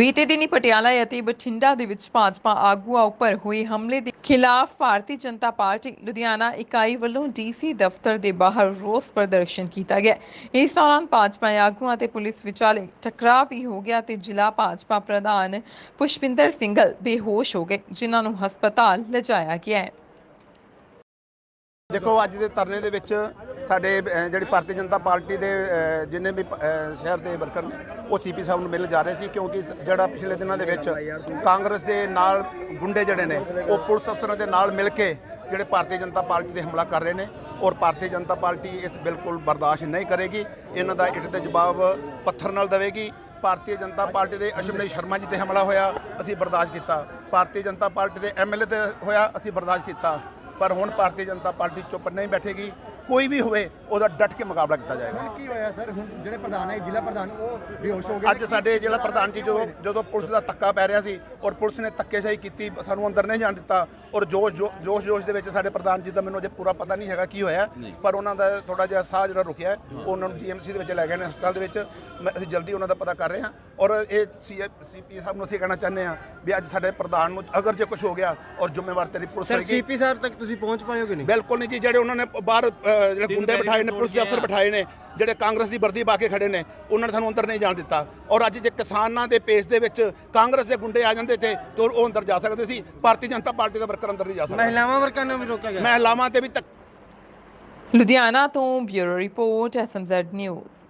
ਬੀਤੇ ਦਿਨੀ ਪਟਿਆਲਾ ਅਤੇ ਬਠਿੰਡਾ ਦੇ ਵਿੱਚ ਭਾਜਪਾ ਆਗੂਆਂ ਉੱਪਰ ਹੋਏ ਹਮਲੇ ਦੇ ਖਿਲਾਫ ਭਾਰਤੀ ਜਨਤਾ ਪਾਰਟੀ ਲੁਧਿਆਣਾ ਇਕਾਈ ਵੱਲੋਂ ਡੀਸੀ ਦਫ਼ਤਰ ਦੇ ਬਾਹਰ ਰੋਸ ਪ੍ਰਦਰਸ਼ਨ ਕੀਤਾ ਗਿਆ। ਇਸ ਦੌਰਾਨ ਭਾਜਪਾ ਆਗੂਆਂ ਤੇ ਪੁਲਿਸ ਵਿਚਾਲੇ ਟਕਰਾਅ ਵੀ ਹੋ ਗਿਆ ਤੇ ਜ਼ਿਲ੍ਹਾ ਭਾਜਪਾ ਪ੍ਰਧਾਨ ਪੁਸ਼ਪਿੰਦਰ ਸਿੰਘਲ ਬੇਹੋਸ਼ ਹੋ ਗਏ, ਜਿਨ੍ਹਾਂ ਨੂੰ ਹਸਪਤਾਲ ਲਿਜਾਇਆ ਗਿਆ ਹੈ। ਦੇਖੋ, ਅੱਜ ਦੇ ਧਰਨੇ ਦੇ ਵਿੱਚ ਸਾਡੇ ਜਿਹੜੀ ਭਾਰਤੀ ਜਨਤਾ ਪਾਰਟੀ ਦੇ ਜਿੰਨੇ ਵੀ ਸ਼ਹਿਰ ਦੇ ਵਰਕਰ ਨੇ, ਉਹ ਸੀਪੀ ਸਾਹਿਬ ਨੂੰ ਮਿਲਣ ਜਾ ਰਹੇ ਸੀ ਕਿਉਂਕਿ ਜਿਹੜਾ ਪਿਛਲੇ ਦਿਨਾਂ ਦੇ ਵਿੱਚ ਕਾਂਗਰਸ ਦੇ ਨਾਲ ਗੁੰਡੇ ਜਿਹੜੇ ਨੇ, ਉਹ ਪੁਲਿਸ ਅਫਸਰਾਂ ਦੇ ਨਾਲ ਮਿਲ ਕੇ ਜਿਹੜੇ ਭਾਰਤੀ ਜਨਤਾ ਪਾਰਟੀ ਤੇ ਹਮਲਾ ਕਰ ਰਹੇ ਨੇ ਔਰ ਭਾਰਤੀ ਜਨਤਾ ਪਾਰਟੀ ਇਸ ਬਿਲਕੁਲ ਬਰਦਾਸ਼ਤ ਨਹੀਂ ਕਰੇਗੀ। ਇਹਨਾਂ ਦਾ ਇੱਟ ਤੇ ਜਵਾਬ ਪੱਥਰ ਨਾਲ ਦੇਵੇਗੀ। ਭਾਰਤੀ ਜਨਤਾ ਪਾਰਟੀ ਦੇ ਅਸ਼ਵਨੀ ਸ਼ਰਮਾ ਜੀ ਤੇ ਹਮਲਾ ਹੋਇਆ, ਅਸੀਂ ਬਰਦਾਸ਼ਤ ਕੀਤਾ। ਭਾਰਤੀ ਜਨਤਾ ਪਾਰਟੀ ਦੇ ਐਮਐਲਏ ਤੇ ਹੋਇਆ, ਅਸੀਂ ਬਰਦਾਸ਼ਤ ਕੀਤਾ। ਪਰ ਹੁਣ ਭਾਰਤੀ ਜਨਤਾ ਪਾਰਟੀ ਚੁੱਪ ਨਹੀਂ ਬੈਠੇਗੀ। ਕੋਈ ਵੀ ਹੋਵੇ ਉਹਦਾ ਡਟ ਕੇ ਮੁਕਾਬਲਾ ਕੀਤਾ ਜਾਏਗਾ। ਕੀ ਹੋਇਆ ਸਰ? ਹੁਣ ਜਿਹੜੇ ਪ੍ਰਧਾਨ ਹੈ ਜ਼ਿਲ੍ਹਾ ਪ੍ਰਧਾਨ ਉਹ ਬੇਹੋਸ਼ ਹੋ ਗਏ ਅੱਜ ਸਾਡੇ ਜ਼ਿਲ੍ਹਾ ਪ੍ਰਧਾਨ ਜੀ ਜਦੋਂ ਜਦੋਂ ਪੁਲਿਸ ਦਾ ਧੱਕਾ ਪੈ ਰਿਹਾ ਸੀ ਔਰ ਪੁਲਿਸ ਨੇ ਧੱਕੇਸ਼ਾਹੀ ਕੀਤੀ ਸਾਨੂੰ ਅੰਦਰ ਨਹੀਂ ਜਾਣ ਦਿੱਤਾ ਔਰ ਜੋਸ਼ ਜੋਸ਼ ਜੋਸ਼ ਦੇ ਵਿੱਚ ਸਾਡੇ ਪ੍ਰਧਾਨ ਜੀ ਦਾ ਮੈਨੂੰ ਅਜੇ ਪੂਰਾ ਪਤਾ ਨਹੀਂ ਹੈਗਾ ਕੀ ਹੋਇਆ। ਪਰ ਉਹਨਾਂ ਦਾ ਥੋੜਾ ਜਿਹਾ ਸਾਹ ਜਿਹੜਾ ਰੁਕਿਆ ਉਹਨਾਂ ਨੂੰ ਜੀਐਮਸੀ ਦੇ ਵਿੱਚ ਲੈ ਗਏ ਨੇ ਹਸਪਤਾਲ ਦੇ ਵਿੱਚ। ਮੈਂ- ਅਸੀਂ ਜਲਦੀ ਉਹਨਾਂ ਦਾ ਪਤਾ ਕਰ ਰਹੇ ਹਾਂ ਔਰ ਇਹ ਸੀਪੀ ਸਾਹਿਬ ਨੂੰ ਅਸੀਂ ਕਹਿਣਾ ਚਾਹੁੰਦੇ ਹਾਂ ਵੀ ਅੱਜ ਸਾਡੇ ਪ੍ਰਧਾਨ ਨੂੰ ਅਗਰ ਜੇ ਕੁਝ ਹੋ ਗਿਆ ਔਰ ਜ਼ਿੰਮੇਵਾਰ ਤੇਰੀ ਪੁਲਿਸ ਸਰ ਸੀਪੀ ਸਰ ਤੱਕ ਤੁਸੀਂ ਪਹੁੰਚ ਪਾਓਗੇ ਨਹੀਂ? ਬਿਲਕੁਲ ਨਹੀਂ ਜੀ ਜਿਹੜੇ ਉਹਨਾਂ ਨੇ ਬਾਹਰ ਜਿਹੜੇ ਗੁੰਡੇ ਬਿਠਾਏ ਨੇ ਪੁਲਿਸ ਦੇ ਅਫਸਰ ਬਿਠਾਏ ਨੇ ਜਿਹੜੇ ਕਾਂਗਰਸ ਦੀ ਵਰਦੀ ਪਾ ਕੇ ਖੜੇ ਨੇ ਉਹਨਾਂ ਨੇ ਸਾਨੂੰ ਅੰਦਰ ਨਹੀਂ ਜਾਣ ਦਿੱਤਾ। ਔਰ ਅੱਜ ਜੇ ਕਿਸਾਨਾਂ ਦੇ ਪੇਸ ਦੇ ਵਿੱਚ ਕਾਂਗਰਸ ਦੇ ਗੁੰਡੇ ਆ ਜਾਂਦੇ ਤੇ ਤੇ ਉਹ ਅੰਦਰ ਜਾ ਸਕਦੇ ਸੀ ਭਾਰਤੀ ਜਨਤਾ ਪਾਰਟੀ ਦਾ ਵਰਕਰ ਅੰਦਰ ਨਹੀਂ ਜਾ ਸਕਦਾ। ਮਹਿਲਾਵਾਂ ਵਰਕਰਾਂ ਨੂੰ ਵੀ ਰੋਕਿਆ ਗਿਆ। ਮਹਿਲਾਵਾਂ ਤੇ ਵੀ ਲੁਧਿਆਣਾ ਤੋਂ bureau report SMZ news.